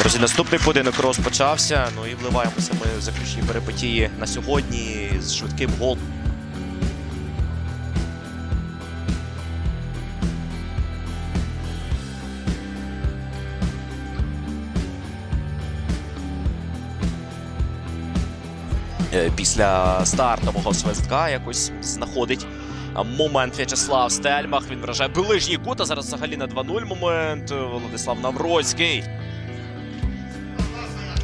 Друзі, наступний поєдинок розпочався. Ну і вливаємося ми в заключні перипетії на сьогодні з швидким гол. Е, Після стартового свистка якось знаходить момент В'ячеслав Стельмах. Він вражає ближній кут, а зараз взагалі на 2-0 момент. Владислав Навроцький.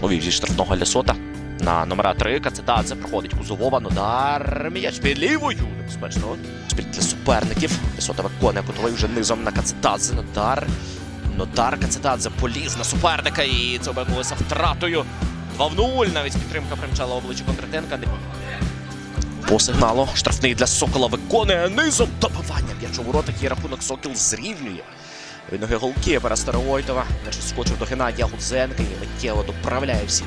Увів зі штрафного Лясота на номера 3. Кацетадзе проходить Кузовова. Нодар. М'яч під лівою. Небезпечно. Спільт для суперників. Лясота виконує кутовий вже низом на Кацетадзе. Нодар. Нодар Кацетадзе поліз на суперника і це обернулося втратою. 2 в 0. Навіть підтримка примчала обличчя Кондратенка. По сигналу штрафний для Сокола виконує низом добивання. М'яч у воротах і рахунок Сокіл зрівнює. Від ноги голкіпера Старовойтова. М'яч скочив до Геннадія Гудзенка і миттєво доправляє всі.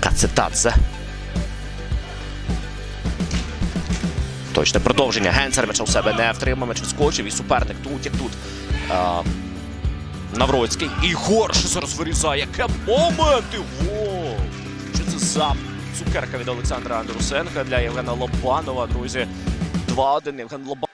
Кацетадзе. Точне продовження. Генцер м'яча у себе не втримав, м'яч відскочив і суперник тут, як тут. А, Навроцький. І горше зараз вирізає. Яке моменти! Гол! За цукерка від Олександра Андрусенка для Євгена Лобанова, друзі. 2-1. Євген Лобанов.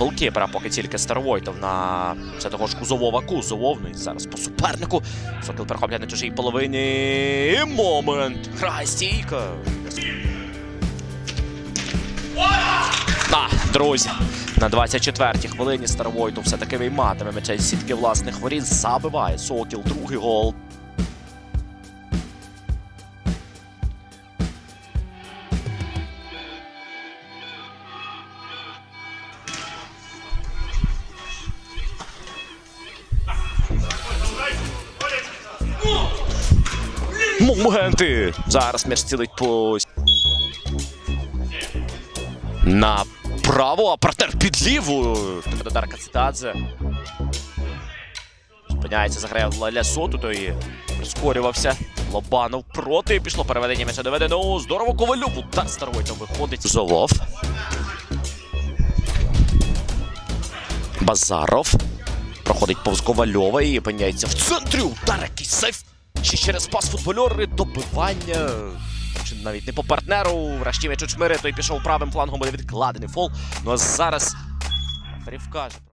Голкіпера поки тільки Старовойтов на це того ж Кузовова Кузовов. І зараз по супернику. Сокіл перехоплює на чужій половині. І момент. Грає стійка. А, друзі, на 24-й хвилині Старовойтов все-таки вийматиме м'яча із сітки власних воріт. Забиває Сокіл. Другий гол. Моменти! Зараз м'яч цілить по. Направо, а партнер під ліву. Додар Кацетадзе. Зупиняється, заграє Лясоту, то і прискорювався. Лобанов проти. Пішло переведення м'яча доведено. Здорово Ковалюк. Удар старовий там виходить. Золов. Базаров. Проходить повз Ковальова і опиняється в центрі. Удар який сейф. Ще через пас футбольори добивання. Чи навіть не по партнеру. Врешті м'яч у Чмири, той пішов правим флангом, буде відкладений фол. Ну а зараз вкаже.